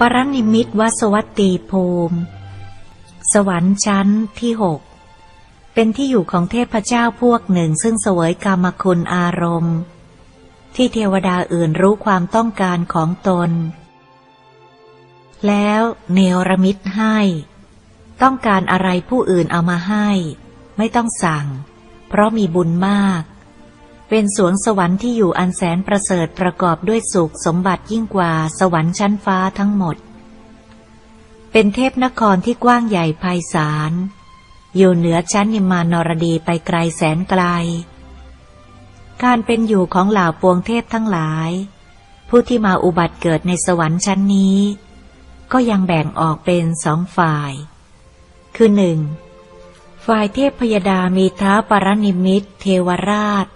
ปรนิมิตวสวัตตีภูมิ สวรรค์ชั้นที่หกเป็นที่อยู่ของเทพเจ้าพวกหนึ่งซึ่งเสวยกรรมคุณอารมณ์ ที่เทวดาอื่นรู้ความต้องการของตน แล้วเนรมิตให้ ต้องการอะไรผู้อื่นเอามาให้ ไม่ต้องสั่ง เพราะมีบุญมาก เป็นสวงสวรรค์ที่อยู่อันแสนประเสริฐประกอบด้วยสุขสมบัติยิ่งกว่าสวรรค์ชั้นฟ้าทั้งหมด เป็นเทพนครที่กว้างใหญ่ไพศาล อยู่เหนือชั้นนิมานรดีไปไกลแสนไกล การเป็นอยู่ของเหล่าปวงเทพทั้งหลาย ผู้ที่มาอุบัติเกิดในสวรรค์ชั้นนี้ ก็ยังแบ่งออกเป็นสองฝ่าย คือหนึ่งฝ่ายเทพพยดามีท้าปรนิมิตเทวราช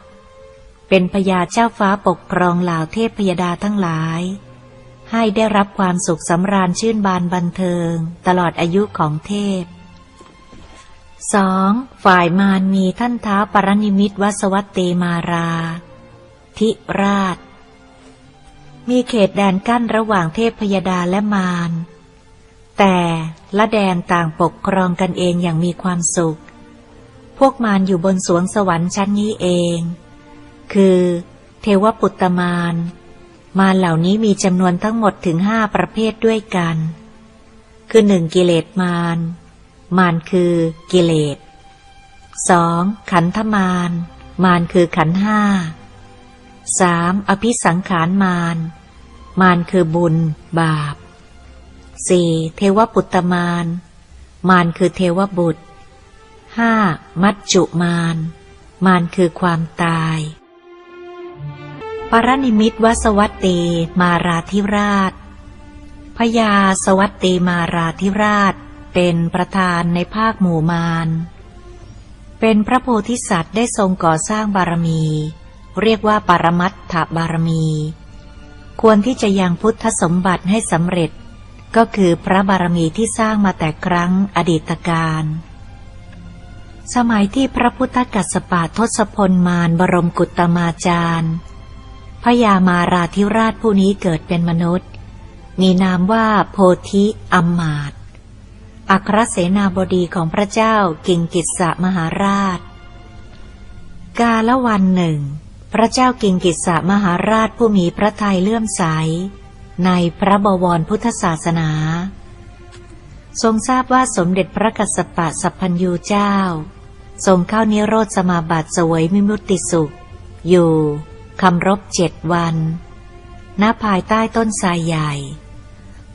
เป็นพญาเจ้าฟ้าปกครองเหล่าเทพพยดาทั้งหลาย ให้ได้รับความสุขสำราญชื่นบานบันเทิง ตลอดอายุของเทพสองฝ่ายมารมีท่านท้าปรนิมิตวสวัตเตมาราทิราช มีเขตแดนกั้นระหว่างเทพพยดาและมารแต่ละแดนต่างปกครองกันเองอย่างมีความสุข พวกมารอยู่บนสวงสวรรค์ชั้นนี้เอง คือ เทวปุตตมารมารเหล่านี้มีจำนวนทั้งหมดถึงห้าประเภทด้วยกัน คือหนึ่งกิเลสมาร มารคือกิเลสสองขันธมาร มารคือขันธ์ห้าสามอภิสังขารมาร มารคือบุญ บาปสี่เทวปุตตมาร มารคือเทวบุตรห้ามัจจุมาร มารคือความตาย ปรนิมิตวสวัตตีมาราธิราช พญาสวัตตีมาราธิราช เป็นประธานในภาคหมู่มาร เป็นพระโพธิสัตว์ได้ทรงก่อสร้างบารมี เรียกว่าปรมัตถบารมี ควรที่จะยังพุทธสมบัติให้สำเร็จ ก็คือพระบารมีที่สร้างมาแต่ครั้งอดีตการสมัยที่พระพุทธกัสสปะทศพลมารบรมกุตมาจารย์ พญามาราธิราชผู้นี้เกิดเป็นมนุษย์ มีนามว่าโพธิอัมมาตอัครเสนาบดีของพระเจ้ากิงกิสะมหาราช กาละวันหนึ่ง พระเจ้ากิงกิสะมหาราชผู้มีพระทัยเลื่อมใส ในพระบวรพุทธศาสนา ทรงทราบว่าสมเด็จพระกัสสปะสัพพัญยูเจ้า ทรงเข้านิโรธสมาบัติสวยมิมุตติสุข อยู่ คำรบเจ็ดวันณภายใต้ต้นทรายใหญ่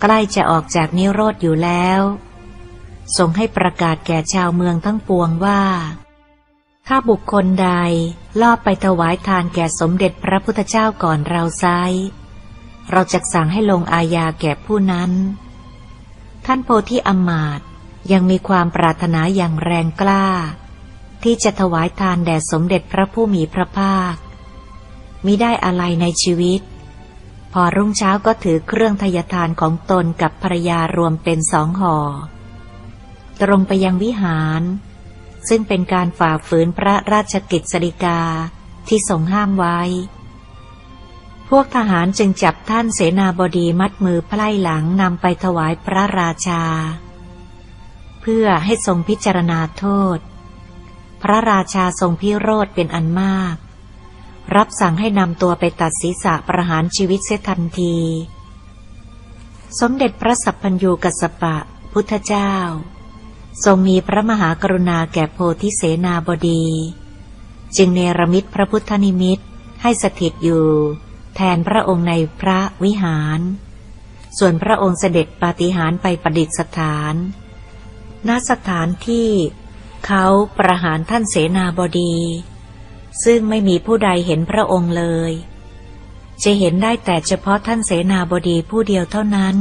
ใกล้จะออกจากนิโรธอยู่แล้วทรงให้ประกาศแก่ชาวเมืองทั้งปวงว่า ถ้าบุคคลใดลอบไปถวายทานแก่สมเด็จพระพุทธเจ้าก่อนเราไซเราจะสั่งให้ลงอาญาแก่ผู้นั้น ท่านโพธิอมาตยังมีความปรารถนาอย่างแรงกล้า ที่จะถวายทานแด่สมเด็จพระผู้มีพระภาค มิได้อะไรในชีวิต พอรุ่งเช้าก็ถือเครื่องทยทานของตนกับภรรยารวมเป็นสองห่อ ตรงไปยังวิหาร ซึ่งเป็นการฝ่าฝืนพระราชกิจสริกาที่ทรงห้ามไว้ พวกทหารจึงจับท่านเสนาบดีมัดมือไพล่หลังนำไปถวายพระราชา เพื่อให้ทรงพิจารณาโทษ พระราชาทรงพิโรธเป็นอันมาก รับสั่งให้นำตัวไปตัดศีรษะประหารชีวิตเสียทันที สมเด็จพระสัพพัญญูกัสปะ พุทธเจ้า ทรงมีพระมหากรุณาแก่โพธิเสนาบดี จึงเนรมิตพระพุทธนิมิตให้สถิตอยู่ แทนพระองค์ในพระวิหาร ส่วนพระองค์เสด็จปาฏิหาริย์ไปประดิษฐานณสถานที่เขาประหารท่านเสนาบดี ซึ่งไม่มีผู้ใดเห็นพระองค์เลย จะเห็นได้แต่เฉพาะท่านเสนาบดีผู้เดียวเท่านั้น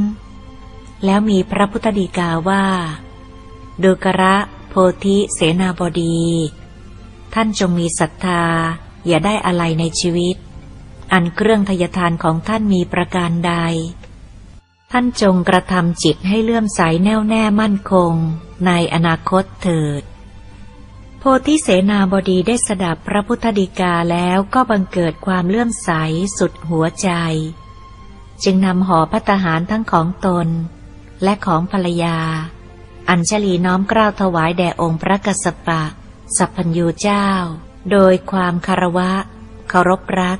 แล้วมีพระพุทธดีกาว่าดูกระโพธิเสนาบดี ท่านจงมีศรัทธา อย่าได้อะไรในชีวิต อันเครื่องทยทานของท่านมีประการใด ท่านจงกระทำจิตให้เลื่อมใสแน่วแน่มั่นคง ในอนาคตเถิด พธิเสนาบดีได้สดับพระพุทธดีกาแล้วก็บังเกิดความเลื่อมใสสุดหัวใจ จึงนำห่อพัตหารทั้งของตน และของภรรยา อัญชลีน้อมกล้าวถวายแด่องค์พระกสสปะ สัพพัญญูเจ้า โดยความคารวะเคารพรัก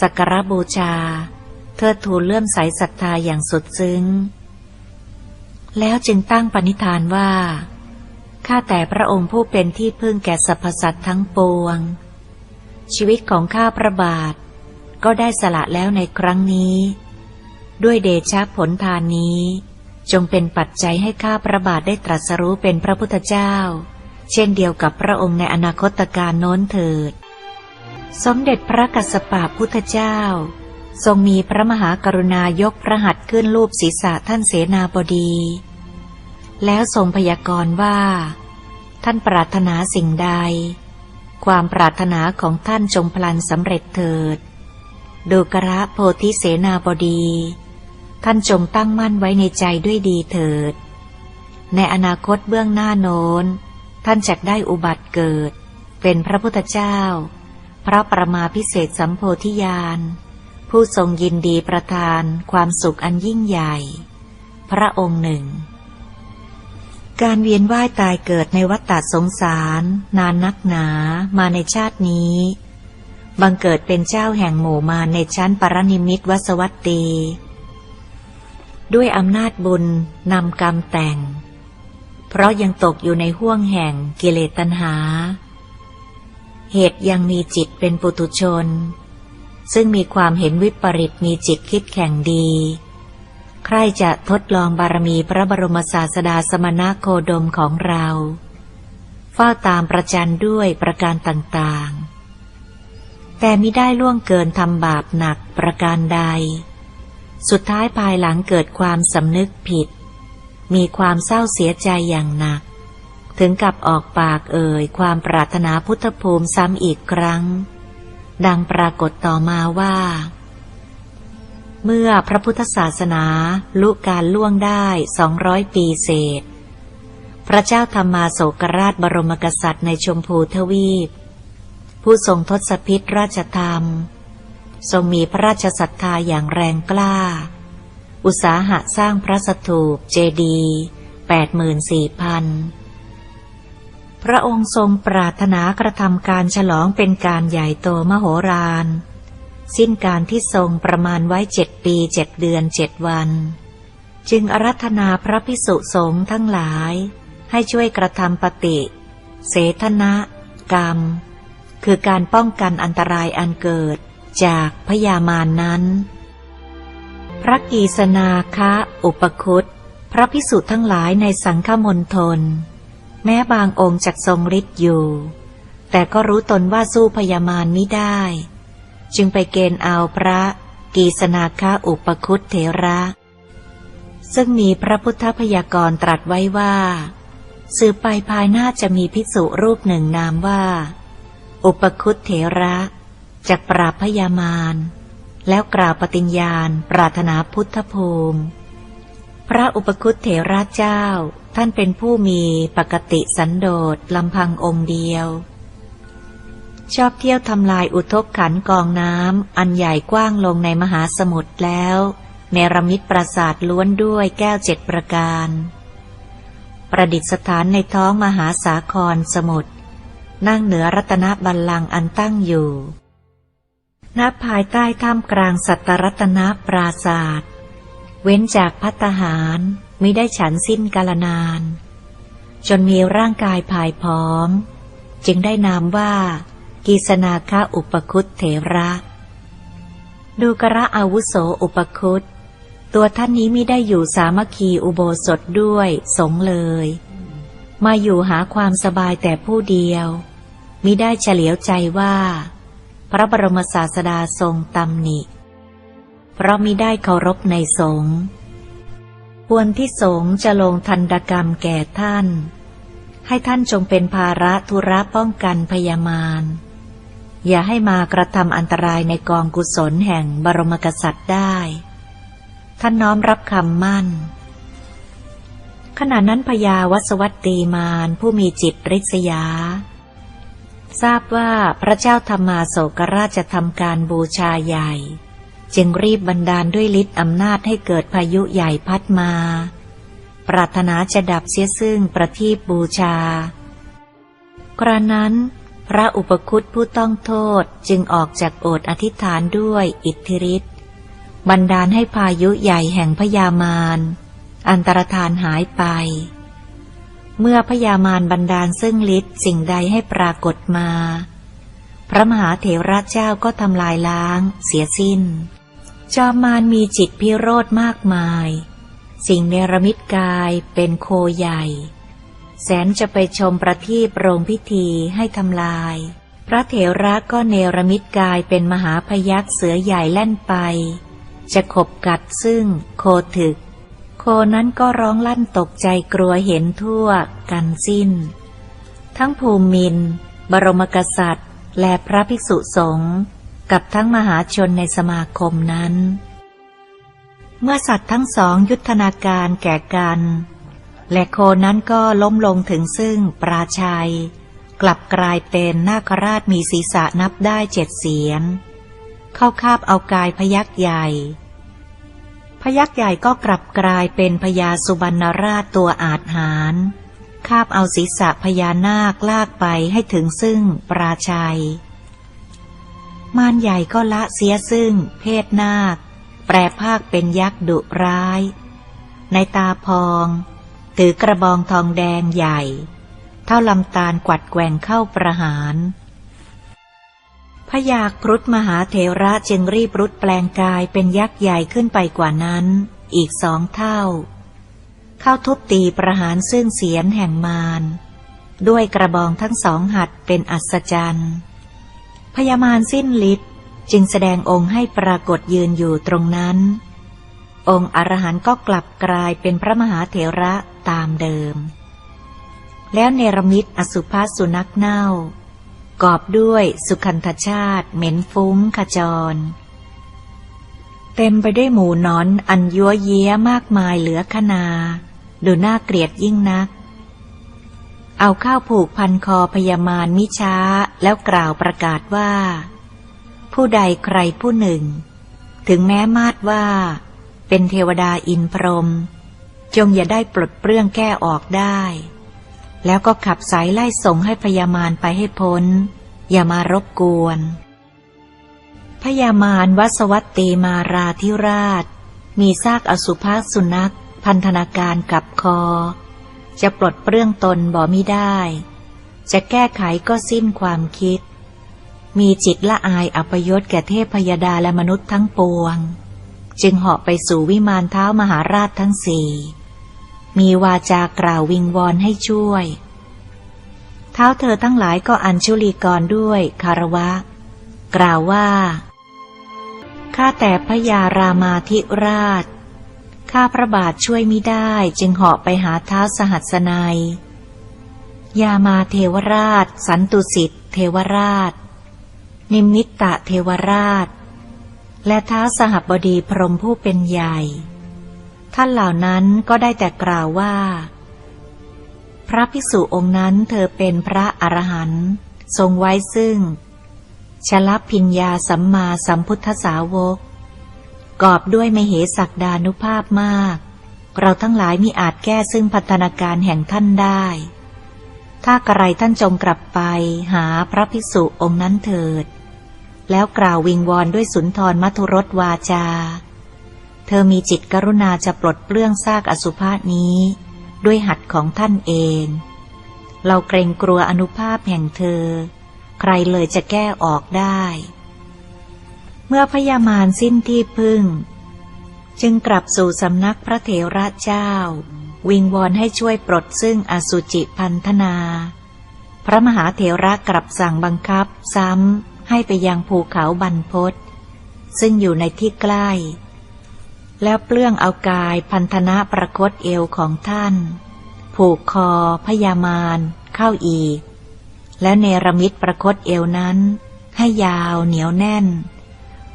สักการบูชา เทิดทูนเลื่อมใสศรัทธาอย่างสุดซึ้ง แล้วจึงตั้งปณิธานว่า ข้าแต่พระองค์ผู้เป็นที่พึ่งแก่สรรพสัตว์ทั้งปวง ชีวิตของข้าพระบาท ก็ได้สละแล้วในครั้งนี้ ด้วยเดชะผลทานนี้ จงเป็นปัจจัยให้ข้าพระบาทได้ตรัสรู้เป็นพระพุทธเจ้า เช่นเดียวกับพระองค์ในอนาคตการโน้นเถิด สมเด็จพระกัสสปะพุทธเจ้า ทรงมีพระมหากรุณายกพระหัตถ์ขึ้นรูปศีรษะท่านเสนาบดี แล้วทรงพยากรณ์ว่า ท่านปรารถนาสิ่งใด ความปรารถนาของท่านจงพลันสำเร็จเถิด ดูกระโพธิเสนาบดี ท่านจงตั้งมั่นไว้ในใจด้วยดีเถิด ในอนาคตเบื้องหน้าโน้น ท่านจะได้อุบัติเกิด เป็นพระพุทธเจ้า พระประมาพิเศษสัมโพธิญาณผู้ทรงยินดีประทานความสุขอันยิ่งใหญ่ พระองค์หนึ่ง การเวียนว่ายตายเกิดในวัฏฏะสงสาร นานนักหนามาในชาตินี้ บังเกิดเป็นเจ้าแห่งหมู่มาในชั้นปรนิมิตวสวัตตี ด้วยอำนาจบุญนำกรรมแต่ง เพราะยังตกอยู่ในห้วงแห่งกิเลสตัณหา เหตุยังมีจิตเป็นปุถุชน ซึ่งมีความเห็นวิปริตมีจิตคิดแข่งดี ใครจะทดลองบารมีพระบรมศาสดาสมณโคดมของเรา เฝ้าตามประจันด้วยประการต่างๆ แต่มิได้ล่วงเกินทำบาปหนักประการใด สุดท้ายภายหลังเกิดความสำนึกผิด มีความเศร้าเสียใจอย่างหนัก ถึงกับออกปากเอ่ยความปรารถนาพุทธภูมิซ้ำอีกครั้ง ดังปรากฏต่อมาว่า เมื่อพระพุทธศาสนาลุการล่วงได้สองร้อยปีเศษ พระเจ้าธรรมาโศกราชบรมกษัตริย์ในชมพูทวีป ผู้ทรงทศพิษราชธรรม ทรงมีพระราชศรัทธาอย่างแรงกล้า อุตสาหะสร้างพระสถูปเจดีแปดหมื่นสี่พันพระองค์ทรงปรารถนากระทำการฉลองเป็นการใหญ่โตมโหฬาร สิ้นการที่ทรงประมาณไว้เจ็ดปีเจ็ดเดือนเจ็ดวัน จึงอารัธนาพระพิสุสงฆ์ทั้งหลาย ให้ช่วยกระทำปฏิ เสธนะ กรรม คือการป้องกันอันตรายอันเกิดจากพยามานนั้น พระกีสนาคะอุปคุตพระพิสุทั้งหลายในสังฆมณฑลแม้บางองค์จักทรงฤทธิ์อยู่ แต่ก็รู้ตนว่าสู้พยามารไม่ได้ จึงไปเกณฑ์เอาพระกีสนาคะอุปคุตเถระ ซึ่งมีพระพุทธพยากรตรัสไว้ว่า สืบไปภายหน้าจะมีภิกษุรูปหนึ่งนามว่า อุปคุตเถระจากปราบพยามารแล้วกล่าวปฏิญญาณปรารถนาพุทธภูมิ พระอุปคุตเถระเจ้า ท่านเป็นผู้มีปกติสันโดษลำพังองค์เดียว ชอบเที่ยวทำลายอุทกขันกองน้ำอันใหญ่กว้างลงในมหาสมุทรแล้ว เนรมิตปราสาทล้วนด้วยแก้วเจ็ดประการ ประดิษฐานในท้องมหาสาครสมุทรนั่งเหนือรัตนบัลลังก์อันตั้งอยู่ณภายใต้ถ้ำกลางสัตรัตนปราศาสตร์เว้นจากพัตหารมิได้ฉันสิ้นกาลนาน จนมีร่างกายผายพร้อม จึงได้นามว่า กีสนาคะอุปคุตเถระ ดูกระอาวุโสอุปคุตตัวท่านนี้มิได้อยู่สามัคคีอุโบสถด้วยสงเลย มาอยู่หาความสบายแต่ผู้เดียวมิได้เฉลียวใจว่า พระบรมศาสดาทรงตำหนิ เพราะมิได้เคารพในสงฆ์ควรที่สงฆ์จะลงทันตกรรมแก่ท่าน ให้ท่านจงเป็นภาระธุระป้องกันพยามาร อย่าให้มากระทำอันตรายในกองกุศลแห่งบรมกษัตริย์ได้ ท่านน้อมรับคำมั่น ขณะนั้นพญาวัสวัตตีมารผู้มีจิตริษยา ทราบว่าพระเจ้าธรรมาโศกราชจะทำการบูชาใหญ่ จึงรีบบันดาลด้วยฤทธิ์อำนาจให้เกิดพายุใหญ่พัดมา ปรารถนาจะดับเสียซึ่งประทีปบูชา กระนั้น ระอุปคุตผู้ต้องโทษจึงออกจากโอษอธิษฐานด้วยอิทธิฤทธิ์บันดาลให้พายุใหญ่แห่งพยามารอันตรธานหายไป เมื่อพยามารบันดาลซึ่งฤทธิ์สิ่งใดให้ปรากฏมา พระมหาเถระเจ้าก็ทำลายล้างเสียสิ้น จอมมารมีจิตพิโรธมากมาย สิ่งเนรมิตกายเป็นโคใหญ่ แสนจะไปชมประทีปโรงพิธีให้ทำลาย พระเถระก็เนรมิตกายเป็นมหาพยักษ์เสือใหญ่แล่นไป จะขบกัดซึ่งโคถึก โคนั้นก็ร้องลั่นตกใจกลัวเห็นทั่วกันสิ้น ทั้งภูมิน บรมกษัตริย์ และพระภิกษุสงฆ์กับทั้งมหาชนในสมาคมนั้น เมื่อสัตว์ทั้งสองยุทธนาการแก่กัน และโคนั้นก็ล้มลงถึงซึ่งปราชัย กลับกลายเป็นนาคราชมีศีรษะนับได้เจ็ดเสียน เข้าคาบเอากายพยักษ์ใหญ่ พยักษ์ใหญ่ก็กลับกลายเป็นพญาสุบรรณราชตัวอาจหารคาบเอาศีรษะพญานาคลากไปให้ถึงซึ่งปราชัย มารใหญ่ก็ละเสียซึ่ง เพศนาค แปรภาคเป็นยักษ์ดุร้าย ในตาพอง ถือกระบองทองแดงใหญ่ เท่าลำตาลกวัดแกว่งเข้าประหาร พยาครุฑมหาเถระจึงรีบรุดแปลงกายเป็นยักษ์ใหญ่ขึ้นไปกว่านั้น อีกสองเท่า เข้าทุบตีประหารซึ่งเสียนแห่งมารด้วยกระบองทั้งสองหัดเป็นอัศจรรย์พญามารสิ้นฤทธิ์จึงแสดงองค์ให้ปรากฏยืนอยู่ตรงนั้น องค์อรหันต์ก็กลับกลายเป็นพระมหาเถระตามเดิม แล้วเนรมิตอสุภาสุนักเน่า กอบด้วยสุขันธชาติ เหม็นฟุ้งขจร เต็มไปด้วยหมูนอนอันยัวเยี้ยมากมายเหลือขนา ดูน่าเกลียดยิ่งนัก เอาข้าวผูกพันคอพยามารมิช้าแล้วกล่าวประกาศว่า ผู้ใดใครผู้หนึ่ง ถึงแม้มาดว่า เป็นเทวดาอินพรหมจงอย่าได้ปลดเปลื้องแก้ออกได้ แล้วก็ขับสายไล่ส่งให้พยามารไปให้พ้น อย่ามารบกวน พยามารวสวัตตีมาราธิราช มีซากอสุภาสุนัข พันธนาการกับคอ จะปลดเปลื้องตนบ่มิได้ จะแก้ไขก็สิ้นความคิด มีจิตละอายอัปยศแก่เทพพยดาและมนุษย์ทั้งปวง จึงเหาะไปสู่วิมานเท้ามหาราชทั้งสี่ มีวาจากล่าววิงวอนให้ช่วย เท้าเธอทั้งหลายก็อัญชุลีกรด้วยคารวะ กล่าวว่า ข้าแต่พระยารามาธิราช ข้าพระบาทช่วยไมิได้จึงเหาะไปหาเท้าสหัสนัยยามาเทวราช สันตุสิทธิเทวราช นิมมิตตะเทวราช และท้าสหบดีพรหมผู้เป็นใหญ่ ท่านเหล่านั้นก็ได้แต่กล่าวว่า พระภิกษุองค์นั้นเธอเป็นพระอรหันต์ทรงไว้ซึ่ง ชลพิญญาสัมมาสัมพุทธสาวก กอบด้วยมเหสักดานุภาพมาก เราทั้งหลายมิอาจแก้ซึ่งพัฒนาการแห่งท่านได้ ถ้ากระไรท่านจงกลับไปหาพระภิกษุองค์นั้นเถิด แล้วกล่าววิงวอนด้วยสุนทรมัทุรสวาจา เธอมีจิตกรุณาจะปลดเปลื้องซากอสุภาษนี้ ด้วยหัดของท่านเอง เราเกรงกลัวอนุภาพแห่งเธอ ใครเลยจะแก้ออกได้ เมื่อพญามารสิ้นที่พึ่ง จึงกลับสู่สำนักพระเถระเจ้า วิงวอนให้ช่วยปลดซึ่งอสุจิพันธนา พระมหาเถระกลับสั่งบังคับซ้ำ ให้ไปยังภูเขาบรรพตซึ่งอยู่ในที่ใกล้ แล้วเปลื้องเอากายพันธนะประคตเอวของท่าน ผูกคอพญามารเข้าอีก แล้วเนรมิตประคตเอวนั้น ให้ยาวเหนียวแน่น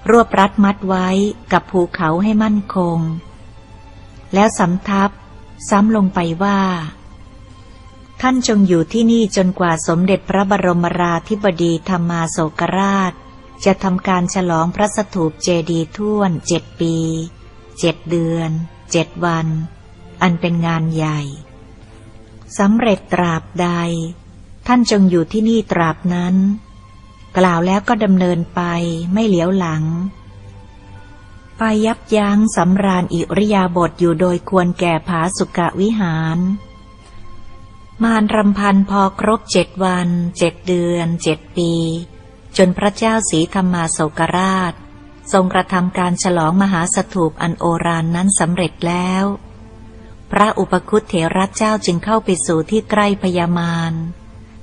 รวบรัดมัดไว้กับภูเขาให้มั่นคง แล้วสำทับ ซ้ำลงไปว่า ท่านจงอยู่ที่นี่จนกว่าสมเด็จพระบรมราธิบดีธรรมาโศกราช จะทำการฉลองพระสถูปเจดีย์ท่วนเจ็ดปีเจ็ดเดือนเจ็ดวัน อันเป็นงานใหญ่สำเร็จตราบใด ท่านจงอยู่ที่นี่ตราบนั้น กล่าวแล้วก็ดำเนินไปไม่เหลียวหลัง ไปยับยั้งสำราญอิริยาบถอยู่โดยควรแก่ผาสุกะวิหาร มารรำพันพอครบเจ็ดวันเจ็ดเดือนเจ็ดปี จนพระเจ้าสีธรรมาโศกราช ทรงกระทำการฉลองมหาสถูปอันโอรานนั้นสำเร็จแล้ว พระอุปคุตเถระเจ้าจึงเข้าไปสู่ที่ใกล้พญามาร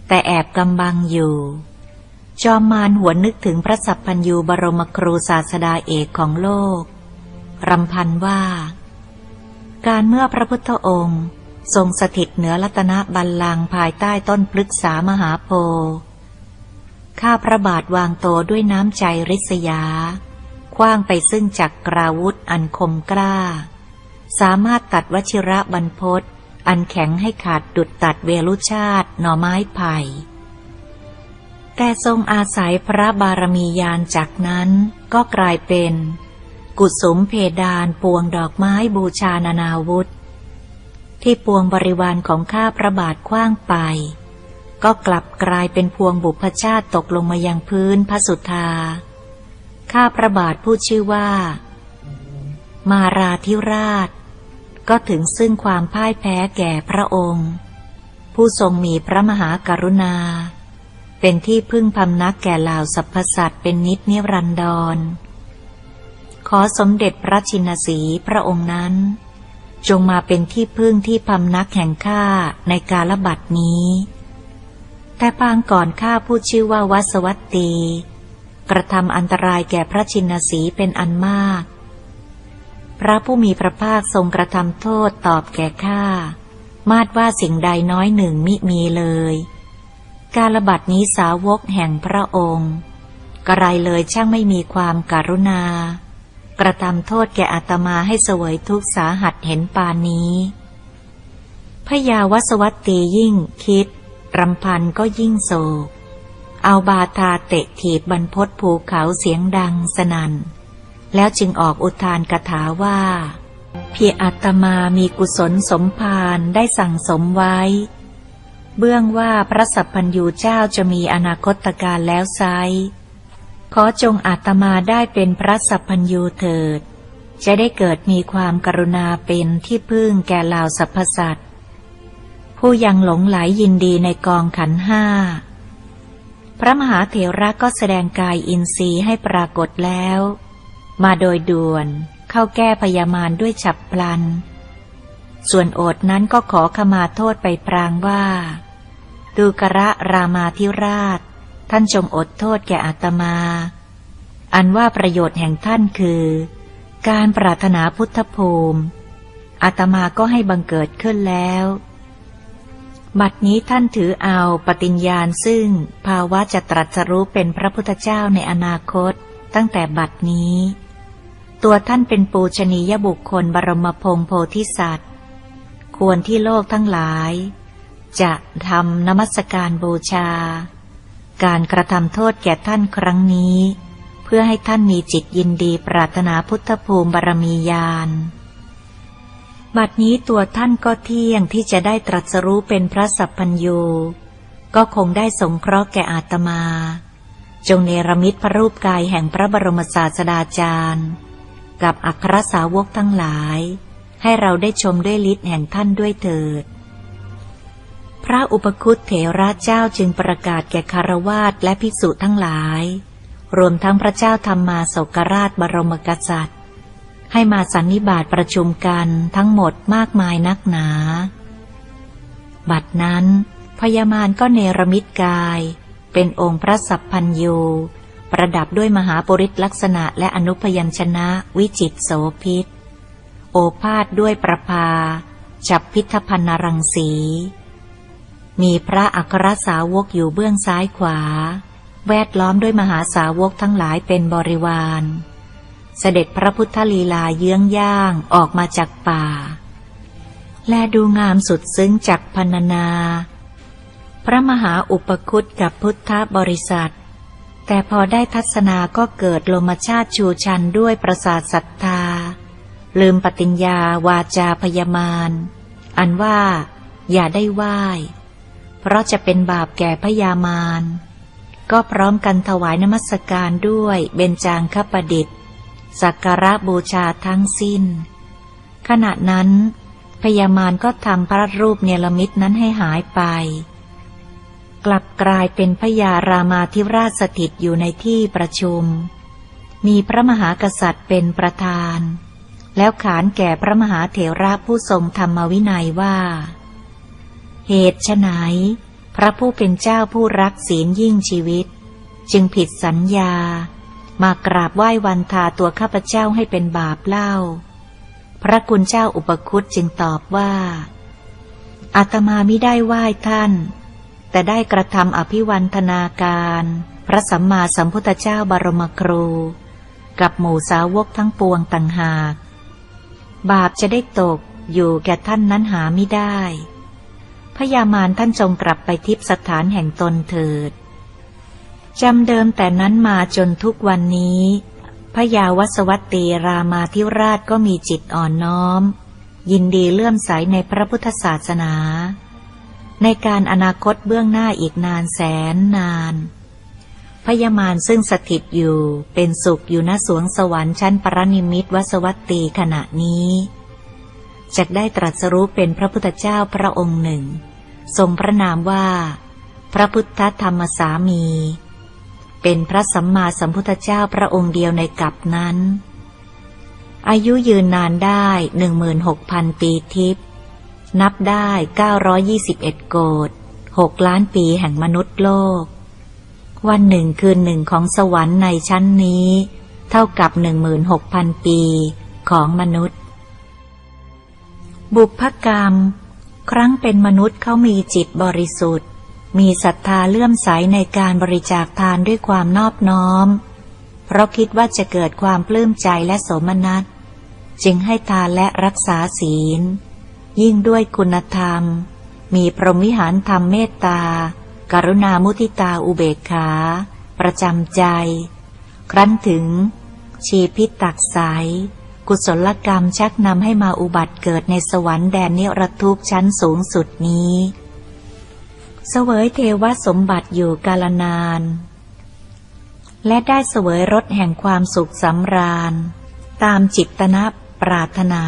แต่แอบกำบังอยู่ จอมมารหัวนนึกถึงพระสัพพัญยูบรมครูศาสดาเอกของโลก รำพันว่า การเมื่อพระพุทธองค์ ทรงสถิตเหนือรัตนบัลลังก์ภายใต้ต้นพฤกษามหาโพธิ์ข้าพระบาทวางโตด้วยน้ำใจริษยา คว้างไปซึ่งจักกราวุธอันคมกล้า สามารถตัดวชิระบรรพศอันแข็งให้ขาดดุดตัดเวลุชาติหน่อไม้ไผ่ แต่ทรงอาศัยพระบารมียานจากนั้นก็กลายเป็น กุศมเพดานปวงดอกไม้บูชานานาวุธ ที่ปวงบริวารของข้าพระบาทคว้างไป ก็กลับกลายเป็นพวงบุพชาติตกลงมายังพื้นพระสุธา ข้าพระบาทพูดชื่อว่า มาราธิราช ก็ถึงซึ่งความพ่ายแพ้แก่พระองค์ ผู้ทรงมีพระมหากรุณา เป็นที่พึ่งพำนักแก่เหล่าสรรพสัตว์เป็นนิจนิรันดร ขอสมเด็จพระชินสีพระองค์นั้น จงมาเป็นที่พึ่งที่พำนักแห่งข้าในกาลบัดนี้ แต่ปางก่อนข้าพูดชื่อว่าวัสวัตตี กระทำอันตรายแก่พระชินสีเป็นอันมาก พระผู้มีพระภาคทรงกระทำโทษตอบแก่ข้า มาดว่าสิ่งใดน้อยหนึ่งมิมีเลย การระบัดนี้สาวกแห่งพระองค์ กระไรเลยช่างไม่มีความการุณา กระทำโทษแก่อาตมาให้เสวยทุกสาหัสเห็นปานนี้พยาวัสวัตตียิ่งคิดรำพันก็ยิ่งโศก เอาบาทาเตะถีบบรรพศภูเขาเสียงดังสนัน่น แล้วจึงออกอุทานกถาว่า เพียอาตมามีกุศลสมภารได้สั่งสมไว้ เบื้องว่าพระสัพพัญยูเจ้าจะมีอนาคตการแล้วไซ ขอจงอาตมาได้เป็นพระสัพพัญยูเถิด จะได้เกิดมีความกรุณาเป็นที่พึ่งแก่เหล่าสรรพสัตว์ ผู้ยังหลงไหลยินดีในกองขันห้า พระมหาเถระก็แสดงกายอินทรีย์ให้ปรากฏแล้ว มาโดยด่วนเข้าแก้พยามารด้วยฉับพลัน ส่วนโอดนั้นก็ขอขมาโทษไปพรางว่าดูกระรามาธิราช ท่านจงอดโทษแก่อาตมา อันว่าประโยชน์แห่งท่านคือ การปรารถนาพุทธภูมิ อาตมาก็ให้บังเกิดขึ้นแล้ว บัดนี้ท่านถือเอาปฏิญญาณซึ่งภาวะจะตรัสรู้เป็นพระพุทธเจ้าในอนาคตตั้งแต่บัดนี้ ตัวท่านเป็นปูชนียบุคคลบรมพงโพธิสัตว์ ควรที่โลกทั้งหลาย จะทำนมัสการบูชา การกระทำโทษแก่ท่านครั้งนี้ เพื่อให้ท่านมีจิตยินดีปรารถนาพุทธภูมิบารมีญาณบัดนี้ตัวท่านก็เที่ยงที่จะได้ตรัสรู้เป็นพระสัพพัญญูก็คงได้สงเคราะห์แก่อาตมา จงเนรมิตพระรูปกายแห่งพระบรมศาสดาจารย์ กับอัครสาวกทั้งหลาย ให้เราได้ชมด้วยฤทธิ์แห่งท่านด้วยเถิด พระอุปคุตเถระเจ้าจึงประกาศแก่คารวาสและภิกษุทั้งหลาย รวมทั้งพระเจ้าธรรมาโศกราชบรมกษัตริย์ ให้มาสันนิบาตประชุมกันทั้งหมดมากมายนักหนา บัดนั้นพญามารก็เนรมิตกาย เป็นองค์พระสัพพัญยูประดับด้วยมหาปริศลักษณะและอนุพยัญชนะวิจิตโสพิษ โอภาษด้วยประภา จับพิทพันนรังสี มีพระอัครสาวกอยู่เบื้องซ้ายขวา แวดล้อมด้วยมหาสาวกทั้งหลายเป็นบริวาร เสด็จพระพุทธลีลาเยื้องย่างออกมาจากป่า และดูงามสุดซึ้งจากพันนา พระมหาอุปคุตกับพุทธบริษัท แต่พอได้ทัศนาก็เกิดลมชาติชูชันด้วยประสาทศรัทธา ลืมปฏิญญาวาจาพยามานอันว่า อย่าได้ไหว้ เพราะจะเป็นบาปแก่พยามานก็พร้อมกันถวายนมัสการด้วยเบญจางคประดิษฐ์สักการะบูชาทั้งสิ้น ขณะนั้น พยามารก็ทำพระรูปเนรมิตนั้นให้หายไป กลับกลายเป็นพญารามาธิราชสถิตอยู่ในที่ประชุม มีพระมหากษัตริย์เป็นประธาน แล้วขานแก่พระมหาเถระผู้ทรงธรรมวินัยว่า เหตุไฉนพระผู้เป็นเจ้าผู้รักศีลยิ่งชีวิต จึงผิดสัญญา มากราบไหว้วันทาตัวข้าพเจ้าให้เป็นบาปเล่า พระคุณเจ้าอุปคุตจึงตอบว่าอาตมามิได้ไหว้ท่าน แต่ได้กระทำอภิวันธนาการ พระสัมมาสัมพุทธเจ้าบรมครู กับหมู่สาวกทั้งปวงต่างหาก บาปจะได้ตกอยู่แก่ท่านนั้นหาไม่ได้ พญามารท่านจงกลับไปทิพสถานแห่งตนเถิดจำเดิมแต่นั้นมาจนทุกวันนี้พระยาวัสวัตตีรามาธิราชก็มีจิตอ่อนน้อม ยินดีเลื่อมใสในพระพุทธศาสนา ในการอนาคตเบื้องหน้าอีกนานแสนนานพญามารซึ่งสถิตอยู่เป็นสุขอยู่ณสวงสวรรค์ชั้นปรนิมิตวสวัตตีขณะนี้ จะได้ตรัสรู้เป็นพระพุทธเจ้าพระองค์หนึ่ง ทรงพระนามว่า พระพุทธธรรมสามี เป็นพระสัมมาสัมพุทธเจ้าพระองค์เดียวในกับนั้น อายุยืนนานได้หนึ่งมืนหกพันปีทิพย์นับได้เก้าร้อยี่สิบเอ็ดโกดหกล้านปีแห่งมนุษย์โลก วันหนึ่งคืนหนึ่งของสวรรค์ในชั้นนี้ เท่ากับหนึ่งมืนหกพันปีของมนุษย์ บุพกรรม ครั้งเป็นมนุษย์เขามีจิตบริสุทธิ์ มีศรัทธาเลื่อมใสในการบริจาคทานด้วยความนอบน้อม เพราะคิดว่าจะเกิดความปลื้มใจและสมนัสจึงให้ทานและรักษาศีล ยิ่งด้วยคุณธรรม มีพรหมวิหารธรรมเมตตา กรุณามุทิตาอุเบกขา ประจำใจ ครั้นถึง ชีพิตตักใส กุศลกรรมชักนำให้มาอุบัติเกิดในสวรรค์แดนนิรทุกชั้นสูงสุดนี้ เสวยเทวสมบัติอยู่กาลนาน และได้เสวยรสแห่งความสุขสำราญ ตามจิตตนะปรารถนา